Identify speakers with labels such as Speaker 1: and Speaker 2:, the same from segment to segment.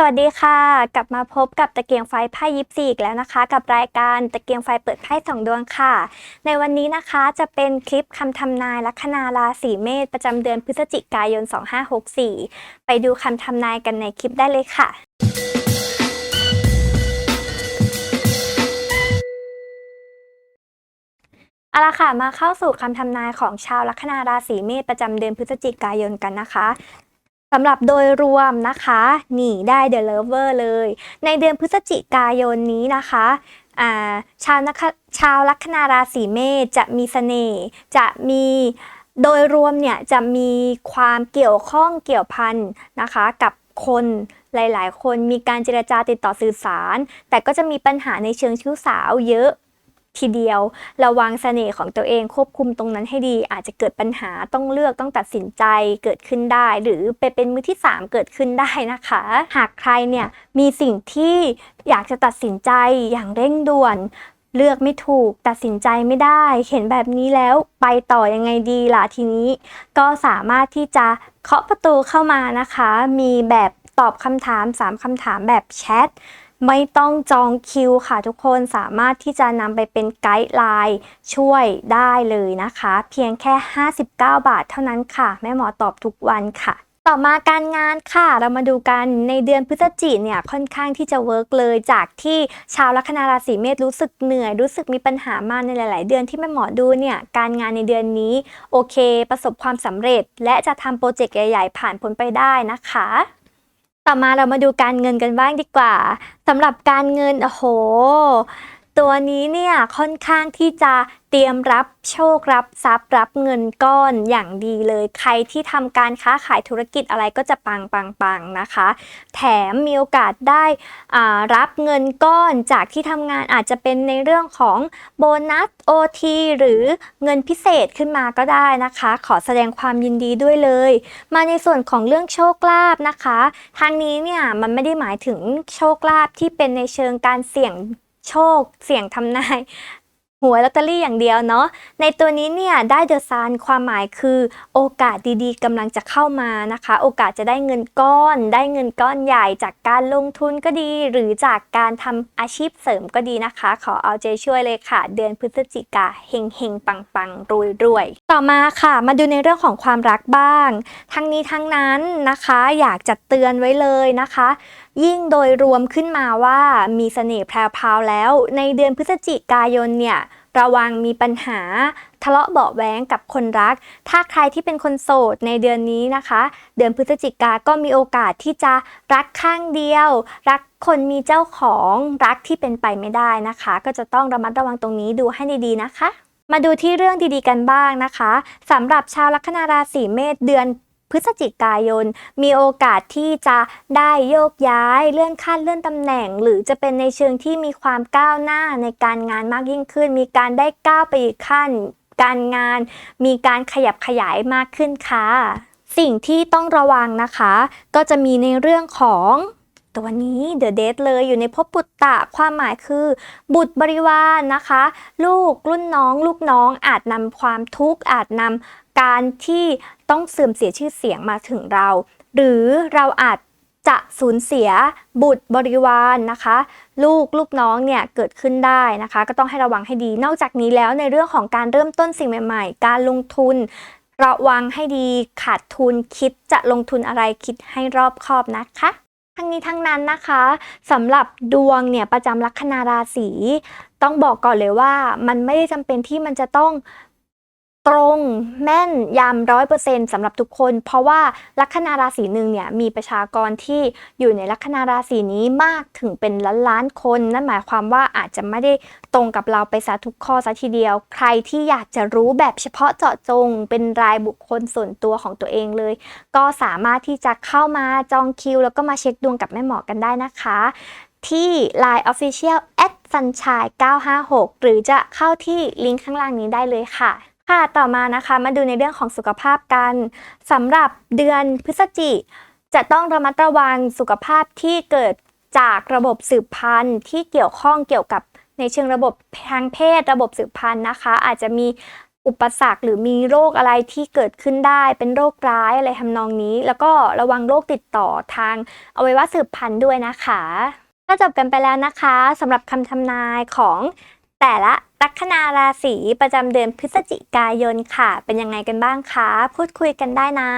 Speaker 1: สวัสดีค่ะ กลับมาพบกับตะเกียงไฟไพ่ยิปซีอีกแล้วนะคะ กับรายการตะเกียงไฟเปิดไพ่สองดวงค่ะ ในวันนี้นะคะจะเป็นคลิปคำทำนายลัคนาราศีเมษประจำเดือนพฤศจิกายน 2564 ไปดูคำทำนายกันในคลิปได้เลยค่ะเอาละค่ะมาเข้าสู่คำทำนายของชาวลัคนาราศีเมษประจำเดือนพฤศจิกายนกันนะคะ สำหรับโดยรวมนะคะนี่ได้ The Lover เลย ในเดือนพฤศจิกายนนี้นะคะชาวนักชาวลัคนาราศีเมษจะมีเสน่ห์จะมีโดยรวมเนี่ยจะมีความเกี่ยวข้องเกี่ยวพันนะคะกับคนหลาย ๆ คนมีการเจรจาติดต่อสื่อสาร แต่ก็จะมีปัญหาในเชิงชู้สาวเยอะ ทีเดียว ระวังเสน่ห์ของตัวเองควบคุมตรงนั้นให้ดี อาจจะเกิดปัญหาต้องเลือกต้องตัดสินใจเกิดขึ้นได้ หรือไปเป็นมือที่ 3 เกิดขึ้นได้นะคะ หากใครเนี่ยมีสิ่งที่อยากจะตัดสินใจอย่างเร่งด่วนเลือกไม่ถูกตัดสินใจไม่ได้ เห็นแบบนี้แล้วไปต่อยังไงดีล่ะทีนี้ ก็สามารถที่จะเคาะประตูเข้ามานะคะ มีแบบตอบคำถาม 3คำถามแบบแชท ไม่ต้องจองคิวค่ะทุกคนสามารถที่จะนำไปเป็นไกด์ไลน์ช่วยได้เลยนะคะ เพียงแค่ 59 บาทเท่านั้นค่ะ แม่หมอตอบทุกวันค่ะต่อมาการงานค่ะ เรามาดูกันในเดือนพฤศจิกเนี่ยค่อนข้างที่จะเวิร์กเลยจากที่ชาวลัคนาราศีเมษรู้สึกเหนื่อย รู้สึกมีปัญหามาในหลาย ๆ เดือนที่แม่หมอดูเนี่ยการงานในเดือนนี้โอเค ประสบความสำเร็จ และจะทำโปรเจกต์ใหญ่ ๆ ผ่านพ้นไปได้นะคะ ต่อมาเรามาดูการเงินกันบ้างดีกว่าสำหรับการเงินโอ้โห ตัวนี้เนี่ยค่อนข้างที่จะเตรียมรับโชครับทรัพย์รับเงินก้อนอย่างดีเลย ใครที่ทำการค้าขายธุรกิจอะไรก็จะปังปังปังนะคะ แถมมีโอกาสได้อ่ารับเงินก้อนจากที่ทำงานอาจจะเป็นในเรื่องของโบนัส OT หรือเงินพิเศษขึ้นมาก็ได้นะคะ ขอแสดงความยินดีด้วยเลย มาในส่วนของเรื่องโชคลาภนะคะ ทางนี้เนี่ยมันไม่ได้หมายถึงโชคลาภที่เป็นในเชิงการเสี่ยง โชค เสี่ยงทำนาย หวยลอตเตอรี่อย่างเดียวเนาะ ในตัวนี้เนี่ยได้เดอะซานความหมายคือโอกาสดีๆกำลังจะเข้ามานะคะ โอกาสจะได้เงินก้อน ได้เงินก้อนใหญ่จากการลงทุนก็ดี หรือจากการทำอาชีพเสริมก็ดีนะคะ ขอเอาใจช่วยเลยค่ะ เดือนพฤศจิกาเฮงเฮงปังปังรวยรวยๆต่อมาค่ะ มาดูในเรื่องของความรักบ้าง ทั้งนี้ทั้งนั้นนะคะอยากจะเตือนไว้เลยนะคะ ยิ่งโดยรวมขึ้นมาว่ามีเสน่ห์แพรวๆแล้ว ในเดือนพฤศจิกายนเนี่ย ระวังมีปัญหา ทะเลาะเบาะแว้งกับคนรัก ถ้าใครที่เป็นคนโสดในเดือนนี้นะคะ เดือนพฤศจิกาก็มีโอกาสที่จะรักข้างเดียว รักคนมีเจ้าของรักที่เป็นไปไม่ได้นะคะ ก็จะต้องระมัดระวังตรงนี้ดูให้ดีๆนะคะมาดูที่เรื่องดีๆกันบ้างนะคะสำหรับชาวลัคนาราศีเมษเดือน พฤศจิกายน มีโอกาสที่จะได้โยกย้ายเลื่อนขั้นเลื่อนตำแหน่ง หรือจะเป็นในเชิงที่มีความก้าวหน้าในการงานมากยิ่งขึ้น มีการได้ก้าวไปอีกขั้น การงานมีการขยับขยายมากขึ้นค่ะ สิ่งที่ต้องระวังนะคะ ก็จะมีในเรื่องของ ตัวนี้เดอะเดทเลยอยู่ในภพปุตตะความหมายคือ บุตรบริวารนะคะ ลูกรุ่นน้อง ลูกน้องอาจนำความทุกข์อาจนำการที่ต้องเสื่อมเสียชื่อเสียงมาถึงเรา หรือเราอาจจะสูญเสียบุตรบริวารนะคะ ลูกลูกน้องเนี่ยเกิดขึ้นได้นะคะ ก็ต้องให้ระวังให้ดี นอกจากนี้แล้วในเรื่องของการเริ่มต้นสิ่งใหม่ๆ การลงทุนระวังให้ดีขาดทุนคิดจะลงทุนอะไรคิดให้รอบคอบนะคะ ทั้งนี้ทั้งนั้นนะคะสำหรับดวงเนี่ยประจำลัคนาราศีต้องบอกก่อนเลยว่ามันไม่ได้จำเป็นที่มันจะต้อง ตรงแม่นยำร้อยเปอร์เซ็นต์สำหรับทุกคน เพราะว่าลัคนาราศีหนึ่งเนี่ยมีประชากรที่อยู่ในลัคนาราศีนี้มากถึงเป็นล้านล้านคน นั่นหมายความว่าอาจจะไม่ได้ตรงกับเราไปซะทุกข้อซะทีเดียว ใครที่อยากจะรู้แบบเฉพาะเจาะจง เป็นรายบุคคลส่วนตัวของตัวเองเลย ก็สามารถที่จะเข้ามาจองคิว แล้วก็มาเช็คดวงกับแม่หมอกันได้นะคะ ที่ Line Official at sunshine 956 หรือจะเข้าที่ลิงก์ข้างล่างนี้ได้เลยค่ะ ค่ะต่อมานะคะมาดูในเรื่องของสุขภาพกันสำหรับเดือนพฤศจิกจะต้องระมัดระวังสุขภาพที่เกิดจากระบบสืบพันธุ์ที่เกี่ยวข้องเกี่ยวกับในเชิงระบบทางเพศ ระบบสืบพันธุ์นะคะ อาจจะมีอุปสรรคหรือมีโรคอะไรที่เกิดขึ้นได้ เป็นโรคร้ายอะไรทำนองนี้ แล้วก็ระวังโรคติดต่อทางอวัยวะสืบพันธุ์ด้วยนะคะ ก็จบกันไปแล้วนะคะสำหรับคำทำนายของ แต่ละลัคนาราศีประจำเดือนพฤศจิกายนค่ะ เป็นยังไงกันบ้างคะ พูดคุยกันได้นะ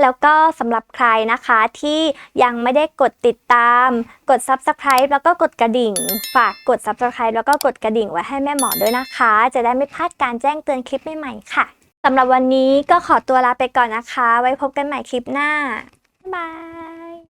Speaker 1: แล้วก็สำหรับใครนะคะที่ยังไม่ได้กดติดตาม กด Subscribe แล้วก็กดกระดิ่ง ฝากกด Subscribe แล้วก็กดกระดิ่งไว้ให้แม่หมอด้วยนะคะ จะได้ไม่พลาดการแจ้งเตือนคลิปใหม่ๆค่ะสำหรับวันนี้ก็ขอตัวลาไปก่อนนะคะ ไว้พบกันใหม่คลิปหน้าบ๊ายบาย